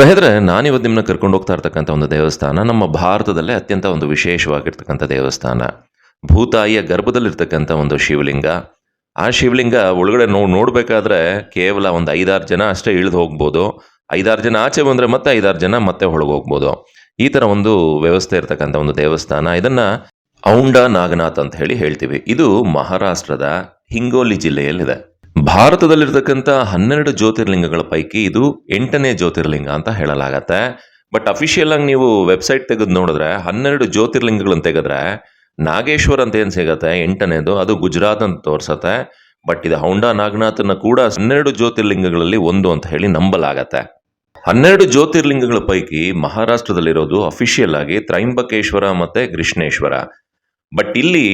ಸ್ನೇಹಿತರೆ, ನಾನಿವತ್ತು ನಿಮ್ಮನ್ನ ಕರ್ಕೊಂಡು ಹೋಗ್ತಾ ಇರ್ತಕ್ಕಂಥ ಒಂದು ದೇವಸ್ಥಾನ, ನಮ್ಮ ಭಾರತದಲ್ಲೇ ಅತ್ಯಂತ ಒಂದು ವಿಶೇಷವಾಗಿರ್ತಕ್ಕಂಥ ದೇವಸ್ಥಾನ. ಭೂತಾಯಿಯ ಗರ್ಭದಲ್ಲಿರ್ತಕ್ಕಂಥ ಒಂದು ಶಿವಲಿಂಗ. ಆ ಶಿವಲಿಂಗ ಒಳಗಡೆ ನೋ, ನೋಡಬೇಕಾದ್ರೆ ಕೇವಲ ಒಂದು ಐದಾರು ಜನ ಅಷ್ಟೇ ಇಳಿದು ಹೋಗ್ಬೋದು. ಐದಾರು ಜನ ಆಚೆ ಬಂದರೆ ಮತ್ತೆ ಐದಾರು ಜನ ಮತ್ತೆ ಒಳಗೆ ಹೋಗ್ಬೋದು. ಈ ಥರ ಒಂದು ವ್ಯವಸ್ಥೆ ಇರ್ತಕ್ಕಂಥ ಒಂದು ದೇವಸ್ಥಾನ. ಇದನ್ನು ಔಂಡ ನಾಗನಾಥ್ ಅಂತ ಹೇಳಿ ಹೇಳ್ತೀವಿ. ಇದು ಮಹಾರಾಷ್ಟ್ರದ ಹಿಂಗೋಲಿ ಜಿಲ್ಲೆಯಲ್ಲಿದೆ. ಭಾರತದಲ್ಲಿರ್ತಕ್ಕಂಥ ಹನ್ನೆರಡು ಜ್ಯೋತಿರ್ಲಿಂಗಗಳ ಪೈಕಿ ಇದು ಎಂಟನೇ ಜ್ಯೋತಿರ್ಲಿಂಗ ಅಂತ ಹೇಳಲಾಗತ್ತೆ. ಬಟ್ ಅಫಿಷಿಯಲ್ ಆಗಿ ನೀವು ವೆಬ್ಸೈಟ್ ತೆಗೆದು ನೋಡಿದ್ರೆ, ಹನ್ನೆರಡು ಜ್ಯೋತಿರ್ಲಿಂಗಗಳನ್ನು ತೆಗೆದ್ರೆ, ನಾಗೇಶ್ವರ್ ಅಂತ ಏನು ಸಿಗತ್ತೆ? ಎಂಟನೇದು. ಅದು ಗುಜರಾತ್ ಅಂತ ತೋರ್ಸತ್ತೆ. ಬಟ್ ಇದು ಹೌಂಡಾ ನಾಗನಾಥನ ಕೂಡ ಹನ್ನೆರಡು ಜ್ಯೋತಿರ್ಲಿಂಗಗಳಲ್ಲಿ ಒಂದು ಅಂತ ಹೇಳಿ ನಂಬಲಾಗತ್ತೆ. ಹನ್ನೆರಡು ಜ್ಯೋತಿರ್ಲಿಂಗಗಳ ಪೈಕಿ ಮಹಾರಾಷ್ಟ್ರದಲ್ಲಿರೋದು ಅಫಿಷಿಯಲ್ ಆಗಿ ತ್ರೈಂಬಕೇಶ್ವರ ಮತ್ತೆ ಕೃಷ್ಣೇಶ್ವರ. ಬಟ್ ಇಲ್ಲಿ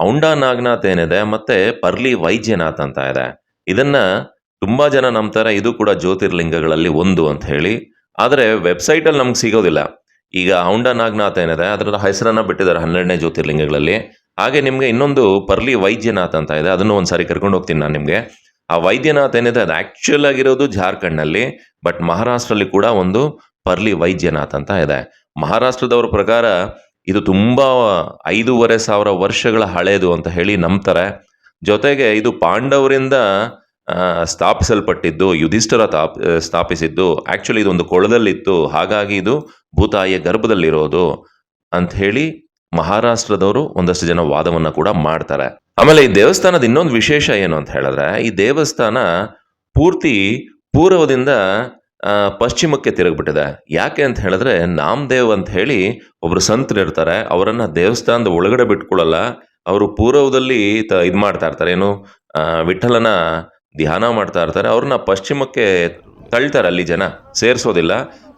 ಔಂಡ ನಾಗನಾಥ್ ಏನಿದೆ ಮತ್ತೆ ಪರ್ಲಿ ವೈದ್ಯನಾಥ್ ಅಂತ ಇದೆ. ಇದನ್ನ ತುಂಬಾ ಜನ ನಂಬ್ತಾರೆ. ಇದು ಕೂಡ ಜ್ಯೋತಿರ್ಲಿಂಗಗಳಲ್ಲಿ ಒಂದು ಅಂತ ಹೇಳಿ. ಆದರೆ ವೆಬ್ಸೈಟಲ್ಲಿ ನಮ್ಗೆ ಸಿಗೋದಿಲ್ಲ. ಈಗ ಔಂಡ ನಾಗನಾಥ ಏನಿದೆ ಅದರ ಹೆಸರನ್ನು ಬಿಟ್ಟಿದ್ದಾರೆ ಹನ್ನೆರಡನೇ ಜ್ಯೋತಿರ್ಲಿಂಗಗಳಲ್ಲಿ. ಹಾಗೆ ನಿಮಗೆ ಇನ್ನೊಂದು ಪರ್ಲಿ ವೈದ್ಯನಾಥ್ ಅಂತ ಇದೆ. ಅದನ್ನು ಒಂದ್ಸಾರಿ ಕರ್ಕೊಂಡು ಹೋಗ್ತೀನಿ ನಾನು ನಿಮಗೆ. ಆ ವೈದ್ಯನಾಥ್ ಏನಿದೆ, ಅದು ಆಕ್ಚುಲ್ ಆಗಿರೋದು ಜಾರ್ಖಂಡ್ನಲ್ಲಿ ಬಟ್ ಮಹಾರಾಷ್ಟ್ರಲ್ಲಿ ಕೂಡ ಒಂದು ಪರ್ಲಿ ವೈದ್ಯನಾಥ್ ಅಂತ ಇದೆ. ಮಹಾರಾಷ್ಟ್ರದವ್ರ ಪ್ರಕಾರ ಇದು ತುಂಬಾ ಐದೂವರೆ ಸಾವಿರ ವರ್ಷಗಳ ಹಳೇದು ಅಂತ ಹೇಳಿ ನಂಬ್ತಾರೆ. ಜೊತೆಗೆ ಇದು ಪಾಂಡವರಿಂದ ಸ್ಥಾಪಿಸಲ್ಪಟ್ಟಿದ್ದು, ಯುಧಿಷ್ಠರ ತಾಪ್ ಸ್ಥಾಪಿಸಿದ್ದು ಆ್ಯಕ್ಚುಲಿ ಇದೊಂದು ಕೊಳದಲ್ಲಿತ್ತು. ಹಾಗಾಗಿ ಇದು ಭೂತಾಯಿಯ ಗರ್ಭದಲ್ಲಿರೋದು ಅಂತ ಹೇಳಿ ಮಹಾರಾಷ್ಟ್ರದವರು ಒಂದಷ್ಟು ಜನ ವಾದವನ್ನು ಕೂಡ ಮಾಡ್ತಾರೆ. ಆಮೇಲೆ ಈ ದೇವಸ್ಥಾನದ ಇನ್ನೊಂದು ವಿಶೇಷ ಏನು ಅಂತ ಹೇಳಿದ್ರೆ, ಈ ದೇವಸ್ಥಾನ ಪೂರ್ತಿ ಪೂರ್ವದಿಂದ ಪಶ್ಚಿಮಕ್ಕೆ ತಿರುಗ್ಬಿಟ್ಟಿದೆ. ಯಾಕೆ ಅಂತ ಹೇಳಿದ್ರೆ, ನಾಮದೇವ್ ಅಂತ ಹೇಳಿ ಒಬ್ರು ಸಂತರು ಇರ್ತಾರೆ ಅವರನ್ನ ದೇವಸ್ಥಾನದ ಒಳಗಡೆ ಬಿಟ್ಕೊಳ್ಳಲ್ಲ. ಅವರು ಪೂರ್ವದಲ್ಲಿ ತ ಇದು ಮಾಡ್ತಾ ಇರ್ತಾರೆ, ಏನು ವಿಠಲನ ಧ್ಯಾನ ಮಾಡ್ತಾ ಇರ್ತಾರೆ. ಅವ್ರನ್ನ ಪಶ್ಚಿಮಕ್ಕೆ ತಳ್ತಾರೆ ಅಲ್ಲಿ ಜನ, ಸೇರಿಸೋದಿಲ್ಲ.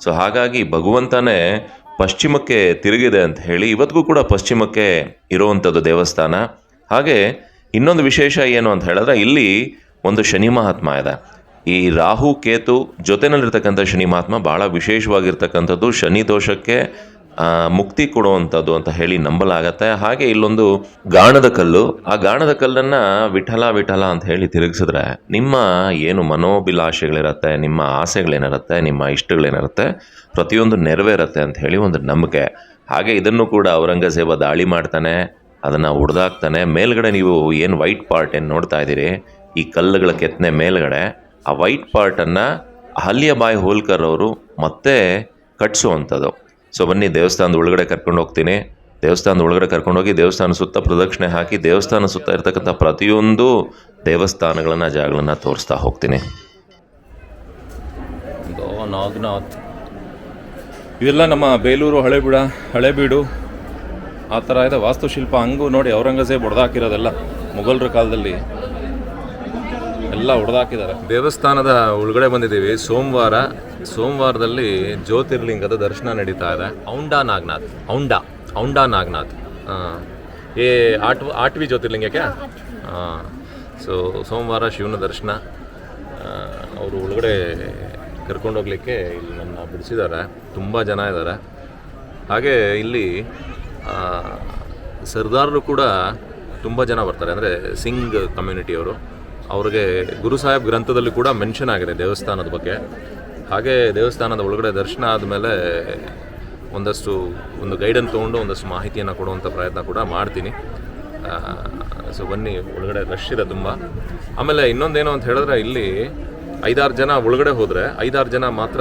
ಸೊ, ಹಾಗಾಗಿ ಭಗವಂತನೇ ಪಶ್ಚಿಮಕ್ಕೆ ತಿರುಗಿದೆ ಅಂತ ಹೇಳಿ, ಇವತ್ತಿಗೂ ಕೂಡ ಪಶ್ಚಿಮಕ್ಕೆ ಇರುವಂಥದ್ದು ದೇವಸ್ಥಾನ. ಹಾಗೆ ಇನ್ನೊಂದು ವಿಶೇಷ ಏನು ಅಂತ ಹೇಳಿದ್ರೆ, ಇಲ್ಲಿ ಒಂದು ಶನಿ ಮಹಾತ್ಮ ಇದೆ. ಈ ರಾಹು, ಕೇತು ಜೊತೆನಲ್ಲಿರ್ತಕ್ಕಂಥ ಶನಿ ಮಹಾತ್ಮ ಭಾಳ ವಿಶೇಷವಾಗಿರ್ತಕ್ಕಂಥದ್ದು. ಶನಿ ದೋಷಕ್ಕೆ ಮುಕ್ತಿ ಕೊಡುವಂಥದ್ದು ಅಂತ ಹೇಳಿ ನಂಬಲಾಗತ್ತೆ. ಹಾಗೆ ಇಲ್ಲೊಂದು ಗಾಣದ ಕಲ್ಲು. ಆ ಗಾಣದ ಕಲ್ಲನ್ನು ವಿಠಲ ವಿಠಲ ಅಂತ ಹೇಳಿ ತಿರುಗಿಸಿದ್ರೆ ನಿಮ್ಮ ಏನು ಮನೋಭಿಲಾಷೆಗಳಿರತ್ತೆ, ನಿಮ್ಮ ಆಸೆಗಳೇನಿರುತ್ತೆ, ನಿಮ್ಮ ಇಷ್ಟಗಳೇನಿರುತ್ತೆ, ಪ್ರತಿಯೊಂದು ನೆರವೇರುತ್ತೆ ಅಂತ ಹೇಳಿ ಒಂದು ನಂಬಿಕೆ. ಹಾಗೆ ಇದನ್ನು ಕೂಡ ಔರಂಗಜೇಬ ದಾಳಿ ಮಾಡ್ತಾನೆ, ಅದನ್ನು ಹೊಡೆದಾಕ್ತಾನೆ. ಮೇಲ್ಗಡೆ ನೀವು ಏನು ವೈಟ್ ಪಾರ್ಟ್ ಏನು ನೋಡ್ತಾ ಇದ್ದೀರಿ? ಈ ಕಲ್ಲುಗಳ ಕೆತ್ತನೆ ಮೇಲ್ಗಡೆ. ಆ ವೈಟ್ ಪಾರ್ಟನ್ನು ಅಹಲ್ಯಬಾಯಿ ಹೋಲ್ಕರ್ ಅವರು ಮತ್ತೆ ಕಟ್ಸುವಂಥದ್ದು. ಸೊ ಬನ್ನಿ, ದೇವಸ್ಥಾನದ ಒಳಗಡೆ ಕರ್ಕೊಂಡು ಹೋಗ್ತೀನಿ. ದೇವಸ್ಥಾನದ ಒಳಗಡೆ ಕರ್ಕೊಂಡೋಗಿ ದೇವಸ್ಥಾನ ಸುತ್ತ ಪ್ರದಕ್ಷಿಣೆ ಹಾಕಿ, ದೇವಸ್ಥಾನ ಸುತ್ತ ಇರ್ತಕ್ಕಂಥ ಪ್ರತಿಯೊಂದು ದೇವಸ್ಥಾನಗಳನ್ನು, ಜಾಗಗಳನ್ನು ತೋರಿಸ್ತಾ ಹೋಗ್ತೀನಿ. ನಾಗನಾಥ್. ಇದೆಲ್ಲ ನಮ್ಮ ಬೇಲೂರು ಹಳೆಬೀಡ ಹಳೆಬೀಡು ಆ ಥರ ಇದೆ. ವಾಸ್ತುಶಿಲ್ಪ ಹಂಗೂ ನೋಡಿ ಔರಂಗಜೇಬ್ ಹೊಡೆದಾಕಿರೋದೆಲ್ಲ ಮೊಘಲರ ಕಾಲದಲ್ಲಿ. ಎಲ್ಲ ಹೊಡೆದಾಕಿದ್ದಾರೆ. ದೇವಸ್ಥಾನದ ಒಳಗಡೆ ಬಂದಿದ್ದೀವಿ. ಸೋಮವಾರ ಸೋಮವಾರದಲ್ಲಿ ಜ್ಯೋತಿರ್ಲಿಂಗದ ದರ್ಶನ ನಡೀತಾ ಇದೆ. ಔಂಡಾ ನಾಗನಾಥ್. ಔಂಡಾ. ಔಂಡಾ ನಾಗನಾಥ್. ಏ ಆಟ್ ಆಟ್ವಿ ಜ್ಯೋತಿರ್ಲಿಂಗಕ್ಕೆ? ಹಾಂ ಸೊ ಸೋಮವಾರ ಶಿವನ ದರ್ಶನ. ಅವರು ಒಳಗಡೆ ಕರ್ಕೊಂಡೋಗ್ಲಿಕ್ಕೆ ಇಲ್ಲಿ ನನ್ನ ಬಿಡಿಸಿದ್ದಾರೆ. ತುಂಬ ಜನ ಇದ್ದಾರೆ. ಹಾಗೆ ಇಲ್ಲಿ ಸರ್ದಾರರು ಕೂಡ ತುಂಬ ಜನ ಬರ್ತಾರೆ. ಅಂದರೆ ಸಿಂಗ್ ಕಮ್ಯುನಿಟಿಯವರು. ಅವ್ರಿಗೆ ಗುರು ಸಾಹೇಬ್ ಗ್ರಂಥದಲ್ಲಿ ಕೂಡ ಮೆನ್ಷನ್ ಆಗಿದೆ ದೇವಸ್ಥಾನದ ಬಗ್ಗೆ. ಹಾಗೆ ದೇವಸ್ಥಾನದ ಒಳಗಡೆ ದರ್ಶನ ಆದಮೇಲೆ ಒಂದಷ್ಟು ಒಂದು ಗೈಡನ್ನು ತೊಗೊಂಡು ಒಂದಷ್ಟು ಮಾಹಿತಿಯನ್ನು ಕೊಡುವಂಥ ಪ್ರಯತ್ನ ಕೂಡ ಮಾಡ್ತೀನಿ. ಸೊ ಬನ್ನಿ, ಒಳಗಡೆ ರಶ್ ಇದೆ ತುಂಬ. ಆಮೇಲೆ ಇನ್ನೊಂದೇನು ಅಂತ ಹೇಳಿದ್ರೆ ಇಲ್ಲಿ ಐದಾರು ಜನ ಒಳಗಡೆ ಹೋದರೆ ಐದಾರು ಜನ ಮಾತ್ರ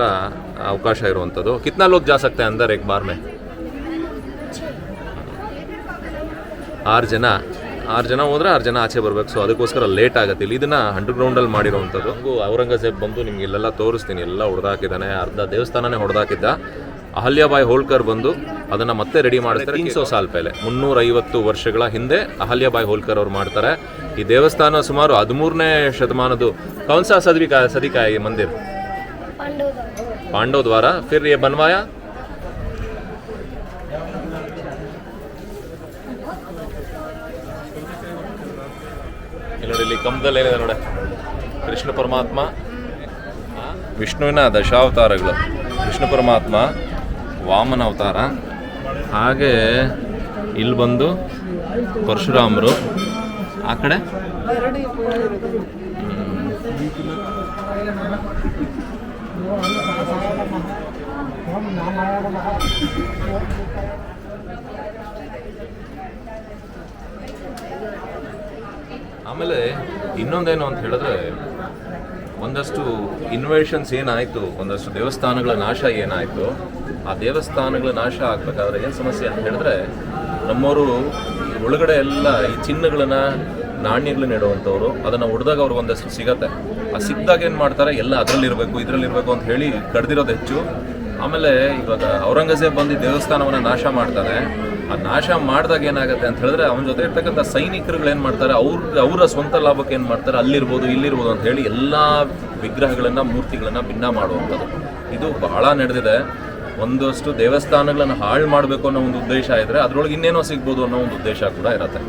ಅವಕಾಶ ಇರುವಂಥದ್ದು ಕಿತ್ನಾ ಲೋಕ್ ಜಾ ಸಕ್ತೆ ಅಂದರ್ ಆರು ಜನ. ಆರು ಜನ ಹೋದ್ರೆ ಆರು ಜನ ಆಚೆ ಬರ್ಬೇಕು. ಸೊ ಅದಕ್ಕೋಸ್ಕರ ಲೇಟ್ ಆಗುತ್ತೆ. ಇಲ್ಲಿ ಇದನ್ನ ಅಂಡರ್ಗ್ರೌಂಡಲ್ಲಿ ಮಾಡಿರೋವಂಥದ್ದು. ಹಂಗೂ ಔರಂಗಜೇಬ್ ಬಂದು ನಿಮ್ಗೆ ಇಲ್ಲೆಲ್ಲ ತೋರಿಸ್ತೀನಿ. ಎಲ್ಲ ಹೊಡೆದಾಕಿದ್ದಾನೆ. ಅರ್ಧ ದೇವಸ್ಥಾನನೇ ಹೊಡೆದಾಕಿದ್ದ. ಅಹಲ್ಯಾಬಾಯಿ ಹೋಳ್ಕರ್ ಬಂದು ಅದನ್ನ ಮತ್ತೆ ರೆಡಿ ಮಾಡ್ತಾರೆ. ತೀನ್ ಸೋ ಸಾಲ್ ಪೇಲೆ. ಮುನ್ನೂರೈವತ್ತು ವರ್ಷಗಳ ಹಿಂದೆ ಅಹಲ್ಯಾಬಾಯಿ ಹೋಳ್ಕರ್ ಅವ್ರು ಮಾಡ್ತಾರೆ. ಈ ದೇವಸ್ಥಾನ ಸುಮಾರು ಹದಿಮೂರನೇ ಶತಮಾನದ್ದು ಕೌನ್ಸಾ ಸದ್ವಿಕ ಸದಿಕಾಯಿ ಮಂದಿರ್. ಪಾಂಡವ್ ದ್ವಾರ ಫಿರ್ ये ನೋಡಿ ಇಲ್ಲಿ ಕಂಬದಲ್ಲಿ ಏನಿದೆ ನೋಡಿ ಕೃಷ್ಣ ಪರಮಾತ್ಮ. ವಿಷ್ಣುವಿನ ದಶಾವತಾರಗಳು. ಕೃಷ್ಣ ಪರಮಾತ್ಮ, ವಾಮನ ಅವತಾರ. ಹಾಗೆ ಇಲ್ಲಿ ಬಂದು ಪರಶುರಾಮರು. ಆ ಕಡೆ? ಆಮೇಲೆ ಇನ್ನೊಂದೇನು ಅಂತ ಹೇಳಿದ್ರೆ, ಒಂದಷ್ಟು ಇನ್ವೇಷನ್ಸ್ ಏನಾಯಿತು, ಒಂದಷ್ಟು ದೇವಸ್ಥಾನಗಳ ನಾಶ ಏನಾಯಿತು, ಆ ದೇವಸ್ಥಾನಗಳ ನಾಶ ಆಗ್ಬೇಕಾದ್ರೆ ಏನು ಸಮಸ್ಯೆ ಅಂತ ಹೇಳಿದ್ರೆ ನಮ್ಮವರು ಒಳಗಡೆ ಎಲ್ಲ ಈ ಚಿನ್ನಗಳನ್ನ, ನಾಣ್ಯಗಳನ್ನ ಇಡುವಂಥವ್ರು ಅದನ್ನು ಹೊಡೆದಾಗ ಅವ್ರಿಗೆ ಒಂದಷ್ಟು ಸಿಗತ್ತೆ. ಆ ಸಿಕ್ಕಿದಾಗ ಏನು ಮಾಡ್ತಾರೆ, ಎಲ್ಲ ಅದರಲ್ಲಿರಬೇಕು, ಇದರಲ್ಲಿರಬೇಕು ಅಂತ ಹೇಳಿ ಕಡ್ದಿರೋದು ಹೆಚ್ಚು. ಆಮೇಲೆ ಇವಾಗ ಔರಂಗಜೇಬ್ ಬಂದು ದೇವಸ್ಥಾನವನ್ನ ನಾಶ ಮಾಡ್ತಾನೆ. ಆ ನಾಶ ಮಾಡಿದಾಗ ಏನಾಗುತ್ತೆ ಅಂತ ಹೇಳಿದ್ರೆ ಅವನ ಜೊತೆ ಇರ್ತಕ್ಕಂಥ ಸೈನಿಕರುಗಳು ಏನು ಮಾಡ್ತಾರೆ? ಅವ್ರ, ಅವರ ಸ್ವಂತ ಲಾಭಕ್ಕೆ ಏನು ಮಾಡ್ತಾರೆ? ಅಲ್ಲಿರ್ಬೋದು, ಇಲ್ಲಿರ್ಬೋದು ಅಂತ ಹೇಳಿ ಎಲ್ಲ ವಿಗ್ರಹಗಳನ್ನು, ಮೂರ್ತಿಗಳನ್ನು ಭಿನ್ನ ಮಾಡುವಂಥದ್ದು. ಇದು ಬಹಳ ನಡೆದಿದೆ. ಒಂದಷ್ಟು ದೇವಸ್ಥಾನಗಳನ್ನು ಹಾಳು ಮಾಡಬೇಕು ಅನ್ನೋ ಒಂದು ಉದ್ದೇಶ ಇದ್ದರೆ ಅದರೊಳಗೆ ಇನ್ನೇನೋ ಸಿಗ್ಬೋದು ಅನ್ನೋ ಒಂದು ಉದ್ದೇಶ ಕೂಡ ಇರುತ್ತೆ.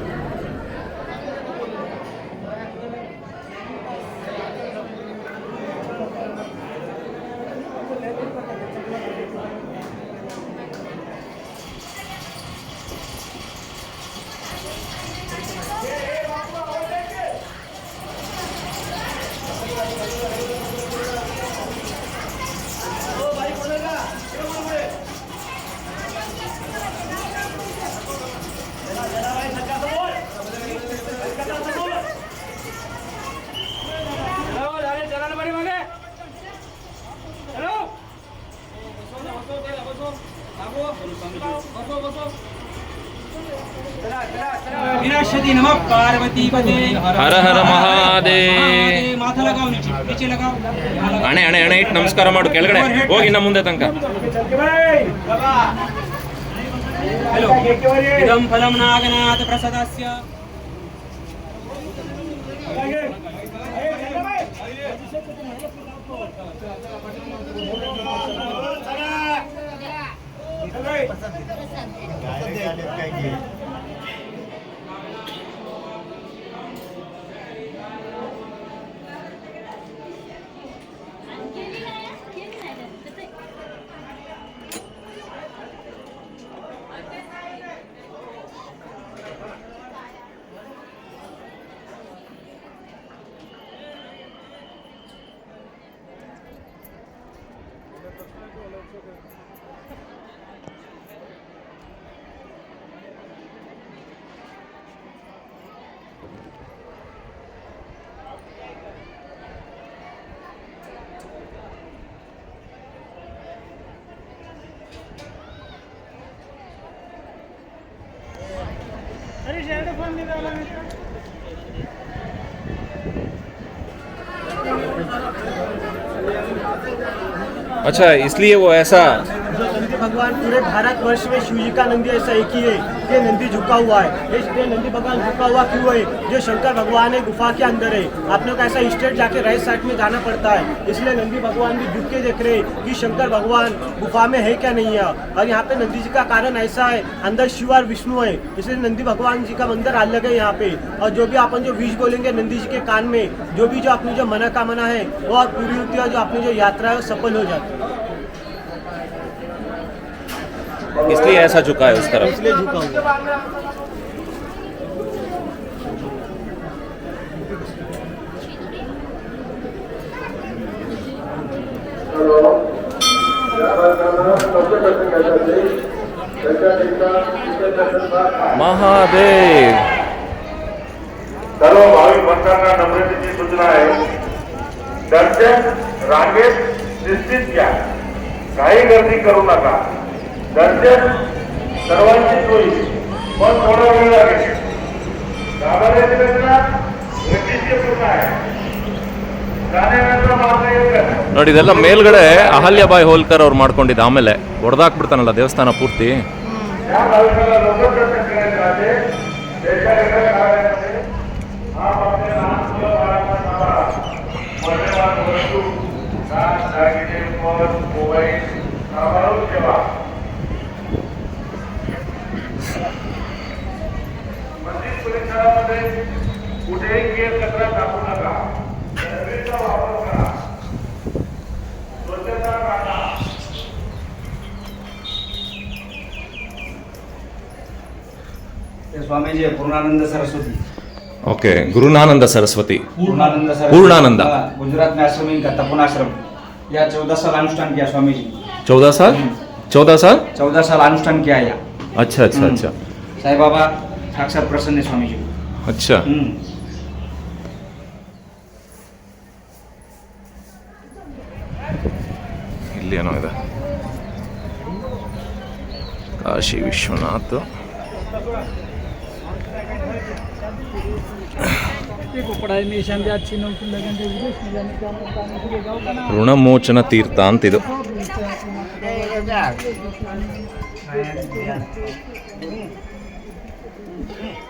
बाबू बसो बसो चला चला चला विनाशति नमः पार्वती पते ಹರ ಹರ ಮಹಾದೇವ್ माथा लगाओ नीचे नीचे लगाओ ಹಣೆ ಹಣೆ ಹಣೆ ಇಟ್ಟು ನಮಸ್ಕಾರ ಮಾಡು ಕೆಳಗಡೆ ಹೋಗಿ ನಮ್ಮ ಮುಂದೆ ತನಕ हेलो इदं फलं नागनाथ प्रसादस्य अच्छा इसलिए वो ऐसा भगवान पूरे भारतवर्ष में शिव जी का नंदी ऐसा एक ही है। ये नंदी झुका हुआ है। ये नंदी भगवान झुका हुआ क्यों है? जो शंकर भगवान है, गुफा के अंदर है। आप लोग ऐसा स्टेट जाके राइट साइड में जाना पड़ता है। इसलिए नंदी भगवान भी झुक के देख रहे हैं कि शंकर भगवान गुफा में है क्या नहीं है। और यहाँ पे नंदी जी का कारण ऐसा है, अंदर शिव और विष्णु है। इसलिए नंदी भगवान जी का मंदिर अलग है यहाँ पे। और जो भी अपन जो विष बोलेंगे नंदी जी के कान में, जो भी जो अपनी जो मनोकामना है, वो पूरी होती है जो अपनी जो यात्रा है, वो सफल हो जाती है। इसलिए ऐसा झुका है उस तरफ़। इसलिए झुका हुआ है। महादेव। सर्व भाविक भक्तांना नम्रतेची सूचना आहे दर्शन रांगेत निश्चित घ्या काही गर्दी करू नका दर्शन सर्वांचीच होईल पण थोडा वेळ लागेल गाभाऱ्याची रचना वैशिष्ट्यपूर्ण आहे जाण्याचा मार्ग एक आहे ನೋಡಿ ಇದೆಲ್ಲ ಮೇಲ್ಗಡೆ ಅಹಲ್ಯಬಾಯಿ ಹೋಲ್ಕರ್ ಅವ್ರು ಮಾಡ್ಕೊಂಡಿದ್ದು ಆಮೇಲೆ ಹೊಡೆದಾಕ್ಬಿಡ್ತಾನಲ್ಲ ದೇವಸ್ಥಾನ ಪೂರ್ತಿ या मंदिर परिसरामध्ये पूर्णानंद सरस्वती। ओके गुरुनानंद सरस्वती। पूर्णानंद। पूर्णानंद गुजरात में आश्रम इनका तपन आश्रम या चौदह साल अनुष्ठान किया स्वामी जी चौदह साल हम्म। चौदह साल? चौदह साल अनुष्ठान किया या। अच्छा अच्छा अच्छा साई बाबा साक्षात प्रसन्न स्वामी जी अच्छा हम्म. ಇಲ್ಲಿ ಏನೋ ಇದೆ ಕಾಶಿ ವಿಶ್ವನಾಥ್ ಋಣಮೋಚನ ತೀರ್ಥ ಅಂತಿದು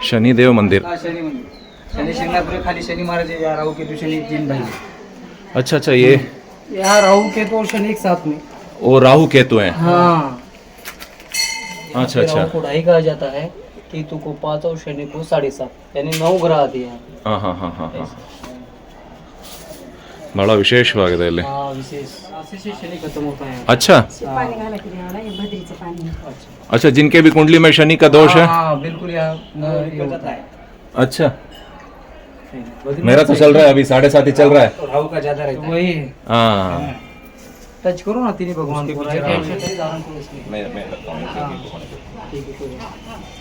शनिदेव मंदिर हा, शनी मंदिर शनी शिंगणापुरे खाली शनी महाराज है, या राहू केतु शनी तीन भाई अच्छा अच्छा ये यहाँ राहु के तो शनि एक साथ में वो राहु केतु हैं हाँ अच्छा अच्छा राहु को ढाई कहा जाता है केतु को पाँच और शनि को साढ़े सात यानी नौ ग्रह आते हैं ಹಾಂ ಹಾಂ ಹಾಂ ಹಾಂ ಹಾಂ ಭಾಳ ವಿಶೇಷವಾಗಿದೆ ಇಲ್ಲಿ हाँ विशेष आशीष से शनि खत्म होता है अच्छा पाणी घाला की देवाला हे भद्रीचं पाणी अच्छा जिनके भी कुंडली में शनि का दोष है हाँ बिल्कुल यहाँ न- ये होता है अच्छा मेरा तो चल रहा है अभी साढ़े सात ही चल रहा है राहू का ज्यादा रहता है वही है हाँ टच करो ना तीन भगवान को राइट हैंड से टच धारण करो इसमें मैं मैं करता हूँ ठीक है कोई बात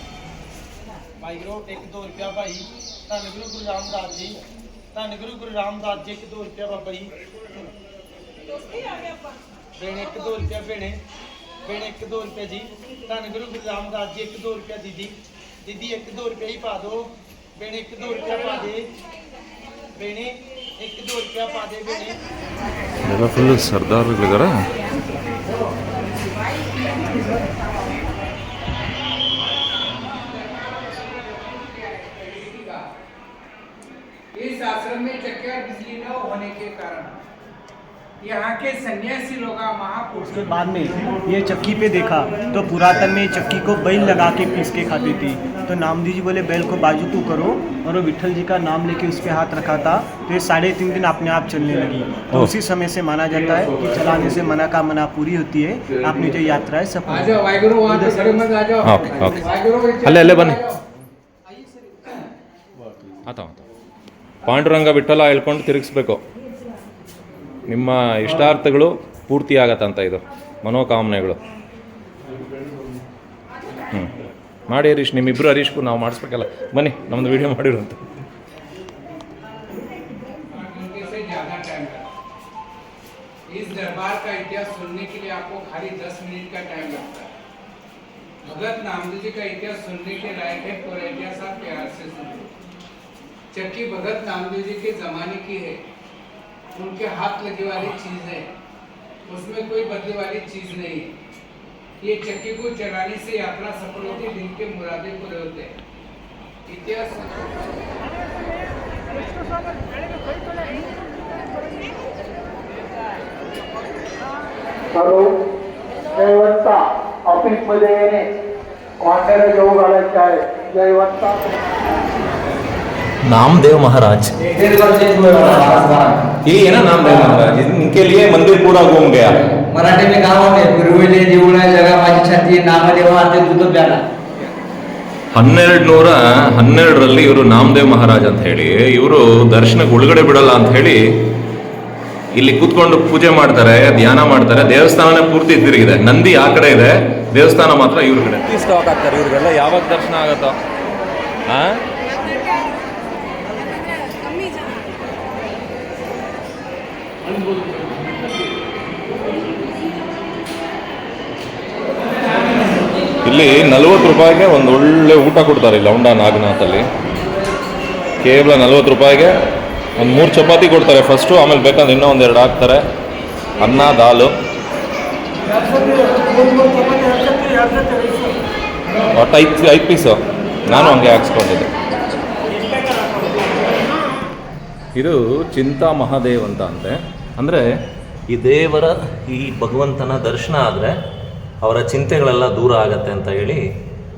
ਭਾਈ ਇੱਕ 2 ਰੁਪਿਆ ਧੰਨ ਗੁਰੂ ਗੁਰੂ ਰਾਮਦਾਸ ਜੀ ਧੰਨ ਗੁਰੂ ਗੁਰੂ ਰਾਮਦਾਸ ਜੀ ਇੱਕ 2 ਰੁਪਿਆ ਬਾਬਾ ਜੀ। ਧੰਨ ਗੁਰੂ ਗੁਰੂ ਰਾਮਦਾਸ ਜੀ ਇੱਕ 2 ਰੁਪਿਆ ਦੀਦੀ। ਦੀਦੀ ਇੱਕ 2 ਰੁਪਿਆ ਹੀ ਪਾ ਦਿਓ। ਇੱਕ 2 ਰੁਪਿਆ ਪਾ ਦੇ। ਭੈਣੇ ਮੇਰਾ ਫੁੱਲ ਸਰਦਾਰ ਲੱਗ ਰਿਹਾ। ਹੈ इस आश्रम में चक्कर बिजली न होने के कारण। यहाँ के सन्यासी लोग महापुरुष। उसके बाद में ये चक्की पे देखा तो पुरातन में चक्की को बैल लगा के पीस के खाती थी। तो नामदी जी बोले बैल को बाजू तू करो। और वो विठल जी का नाम लेके उस पे हाथ रखा था। तो ये साढ़े तीन दिन अपने आप चलने लगी। तो उसी समय से माना जाता है कि चलाने से मना का मना पूरी होती है। अपनी जो यात्रा है आ सफल जाओ वाहिगुरु वहाँ पे ಪಾಂಡುರಂಗ ವಿಠಲ ಹೇಳ್ಕೊಂಡು ತಿರುಗಿಸ್ಬೇಕು ನಿಮ್ಮ ಇಷ್ಟಾರ್ಥಗಳು ಪೂರ್ತಿ ಆಗತ್ತಂತ ಇದು ಮನೋಕಾಮನೆಗಳು ಹ್ಞೂ ಮಾಡಿ ಹರೀಶ್ ನಿಮ್ಮಿಬ್ಬರು ಹರೀಶ್ಗೂ ನಾವು ಮಾಡಿಸ್ಬೇಕಲ್ಲ ಬನ್ನಿ ನಮ್ಮದು ವಿಡಿಯೋ ಮಾಡಿರುವಂತ उनके से ज्यादा टाइम लगता है इस दरबार का इतिहास सुनने के लिए आपको खाली दस मिनट का टाइम लगता है भगत नामदेव जी का इतिहास सुनने के लायक है पूरा इतिहास आप प्यार से सुनिए चक्की भगत नामदेव जी के जमाने की है। उनके हाथ लगे वाली चीज है। उसमें कोई बदले वाली चीज नहीं है। ये चक्की को चलाने से यात्रा सफल होती दिन के मुरादे पूरे होते हैं। इतिहास। हॅलो जयवंता ऑफिसमध्ये येणे. वाटेला घेऊ घालायचे आहे. जयवंता. नामदेव महाराज डेढ़ बार चेंज हुआ है महाराज महाराज ये है ना नामदेव महाराज इनके लिए मंदिर पूरा घूम गया मराठी में गाँव में गुरुविले जीवन जगह माझी छाती नामदेव आते दूध प्याला ಹನ್ನೆರಡು ನೂರ ಹನ್ನೆರಡರಲ್ಲಿ ಇವರು ನಾಮದೇವ್ ಮಹಾರಾಜ್ ಅಂತ ಹೇಳಿ ಇವರು ದರ್ಶನಕ್ಕೆ ಒಳಗಡೆ ಬಿಡಲ್ಲ ಅಂತ ಹೇಳಿ ಇಲ್ಲಿ ಕೂತ್ಕೊಂಡು ಪೂಜೆ ಮಾಡ್ತಾರೆ ಧ್ಯಾನ ಮಾಡ್ತಾರೆ ದೇವಸ್ಥಾನನೇ ಪೂರ್ತಿ ತಿರುಗಿದೆ ನಂದಿ ಆ ಕಡೆ ಇದೆ ದೇವಸ್ಥಾನ ಮಾತ್ರ ಇವ್ರ ಕಡೆ ಸ್ಟಾಕ್ ಆಗ್ತಾರೆ ಇವ್ರಿಗೆಲ್ಲ ಯಾವಾಗ ದರ್ಶನ ಆಗತ್ತೋ ಇಲ್ಲಿ ನಲ್ವತ್ತು ರೂಪಾಯಿಗೆ ಒಂದು ಒಳ್ಳೆ ಊಟ ಕೊಡ್ತಾರೆ ಲೌಂಡಾ ನಾಗನಾಥಲ್ಲಿ. ಕೇವಲ ನಲ್ವತ್ತು ರೂಪಾಯಿಗೆ ಒಂದು ಮೂರು ಚಪಾತಿ ಕೊಡ್ತಾರೆ ಫಸ್ಟು, ಆಮೇಲೆ ಬೇಕಾದ್ರೆ ಇನ್ನೂ ಒಂದೆರಡು ಹಾಕ್ತಾರೆ. ಅನ್ನ, ದಾಲು. ಒಟ್ಟು ಐದು ಐದು ಪೀಸು. ನಾನು ಹಂಗೆ ಹಾಕ್ಸ್ಕೊಂಡಿದ್ದೆ. ಇದು ಚಿಂತಾ ಮಹಾದೇವ್ ಅಂತ ಅಂತೆ. ಅಂದರೆ ಈ ದೇವರ ಈ ಭಗವಂತನ ದರ್ಶನ ಆದರೆ ಅವರ ಚಿಂತೆಗಳೆಲ್ಲ ದೂರ ಆಗತ್ತೆ ಅಂತ ಹೇಳಿ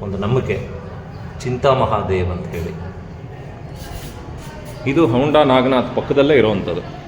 ಒಂದು ನಂಬಿಕೆ. ಚಿಂತಾ ಮಹಾದೇವ್ ಅಂತ ಹೇಳಿ. ಇದು ಹೌಂಡ ನಾಗನಾಥ್ ಪಕ್ಕದಲ್ಲೇ ಇರುವಂಥದ್ದು.